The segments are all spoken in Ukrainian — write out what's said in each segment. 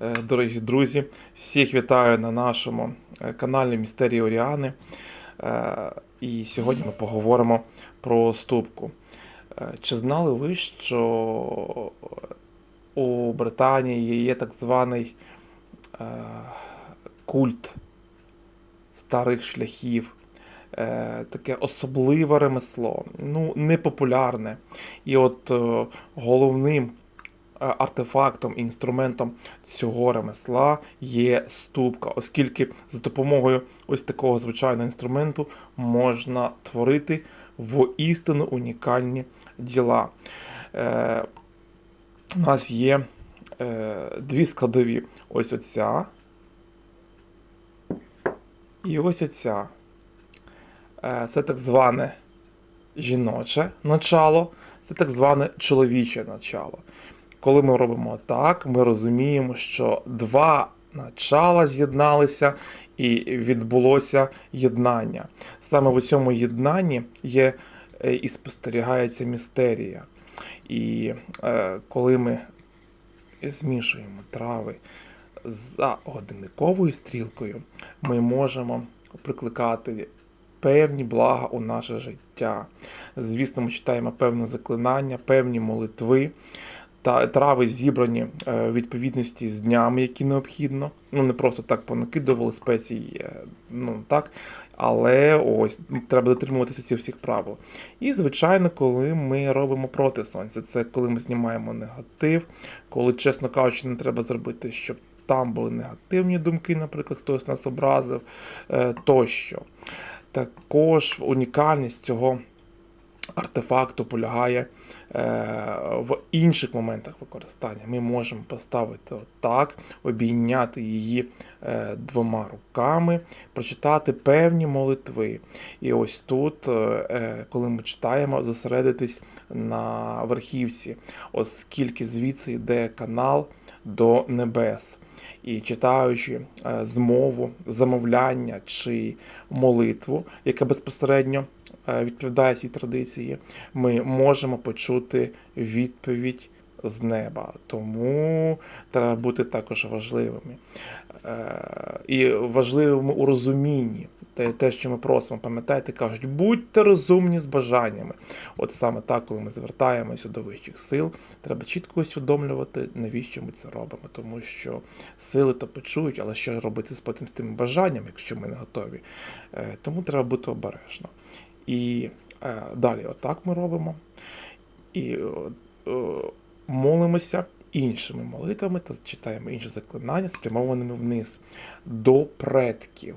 Е, Дорогі друзі, всіх вітаю на нашому е, каналі Містерії Оріани. Е, І сьогодні ми поговоримо про ступку. Чи знали ви, що у Британії є так званий культ старих шляхів? Таке особливе ремесло, ну, непопулярне. І от головним е, артефактом, інструментом цього ремесла є ступка, оскільки за допомогою ось такого звичайного інструменту можна творити воістину унікальні діла. Е, у нас є е, дві складові: ось оця і ось оця. Е, це так зване жіноче начало, це так зване чоловіче начало. Коли ми робимо так, ми розуміємо, що два начала з'єдналися і відбулося єднання. Саме в цьому єднанні є е, і спостерігається містерія. І е, коли ми змішуємо трави за годинниковою стрілкою, ми можемо прикликати певні блага у наше життя. Звісно, ми читаємо певне заклинання, певні молитви. Трави зібрані е, у відповідності з днями, які необхідно. Ну, не просто так понакидували спецій, е, ну так. Але ось треба дотримуватися цих всіх правил. І, звичайно, коли ми робимо проти сонця, це коли ми знімаємо негатив, коли, чесно кажучи, не треба зробити, щоб там були негативні думки, наприклад, хтось нас образив е, тощо. Також унікальність цього артефакту полягає е, в інших моментах використання. Ми можемо поставити отак, обійняти її е, двома руками, прочитати певні молитви. І ось тут, е, коли ми читаємо, зосередитись на верхівці, оскільки звідси йде канал до небес. І читаючи е, змову, замовляння чи молитву, яка безпосередньо е, відповідає цій традиції, ми можемо почути відповідь з неба. Тому треба бути також важливими. Е, І важливими у розумінні. Те, що ми просимо, пам'ятайте, кажуть, будьте розумні з бажаннями. От саме так, коли ми звертаємося до вищих сил, треба чітко усвідомлювати, навіщо ми це робимо. Тому що сили то почують, але що робити з потім з тими бажаннями, якщо ми не готові. Е, Тому треба бути обережно. І е, далі, отак ми робимо. І молимося іншими молитвами та читаємо інші заклинання, спрямованими вниз до предків.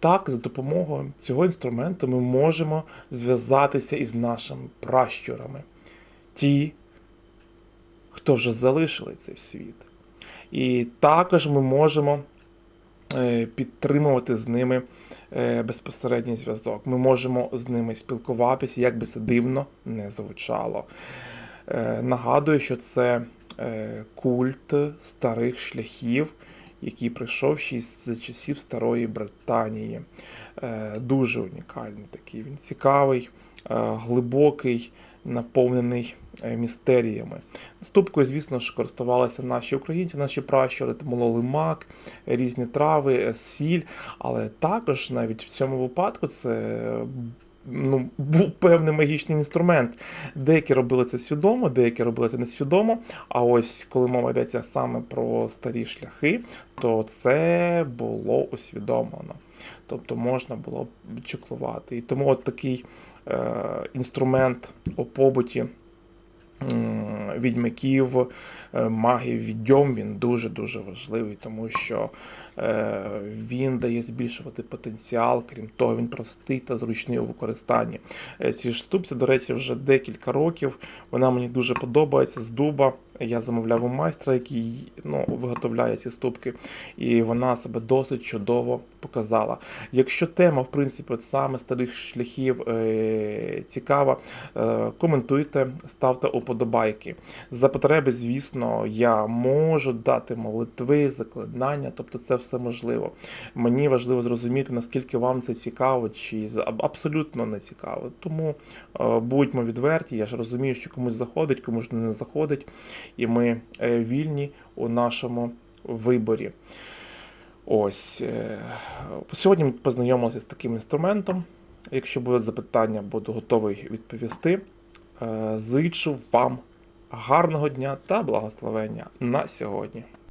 Так, за допомогою цього інструменту ми можемо зв'язатися із нашими пращурами, ті, хто вже залишили цей світ. І також ми можемо е, підтримувати з ними е, безпосередній зв'язок. Ми можемо з ними спілкуватися, як би це дивно не звучало. Е, Нагадую, що це е, культ старих шляхів, який прийшов ще з часів Старої Британії. Е, Дуже унікальний такий. Він цікавий, глибокий, наповнений містеріями. Ступкою, звісно ж, користувалися наші українці, наші пращури, мололи мак, різні трави, сіль, але також навіть в цьому випадку це. Ну, був певний магічний інструмент. Деякі робили це свідомо, деякі робили це несвідомо. А ось коли мова йдеться саме про старі шляхи, то це було усвідомлено. Тобто можна було чеклувати. І тому от такий е, інструмент у побуті відьмаків, е, магів, відьом, він дуже-дуже важливий, тому що е, він дає збільшувати потенціал, крім того, він простий та зручний у використанні. Ці Цій штуці, до речі, вже декілька років. Вона мені дуже подобається з дуба. Я замовляв у майстра, який ну, виготовляє ці ступки, і вона себе досить чудово показала. Якщо тема, в принципі, саме старих шляхів е, цікава, е, коментуйте, ставте уподобайки. За потреби, звісно, я можу дати молитви, заклинання, тобто це все можливо. Мені важливо зрозуміти, наскільки вам це цікаво, чи абсолютно не цікаво. Тому е, будьмо відверті, я ж розумію, що комусь заходить, комусь не заходить, і ми е, вільні у нашому виборі. Ось. е, Сьогодні ми познайомилися з таким інструментом. Якщо будуть запитання, буду готовий відповісти. Е, Зичу вам гарного дня та благословення на сьогодні.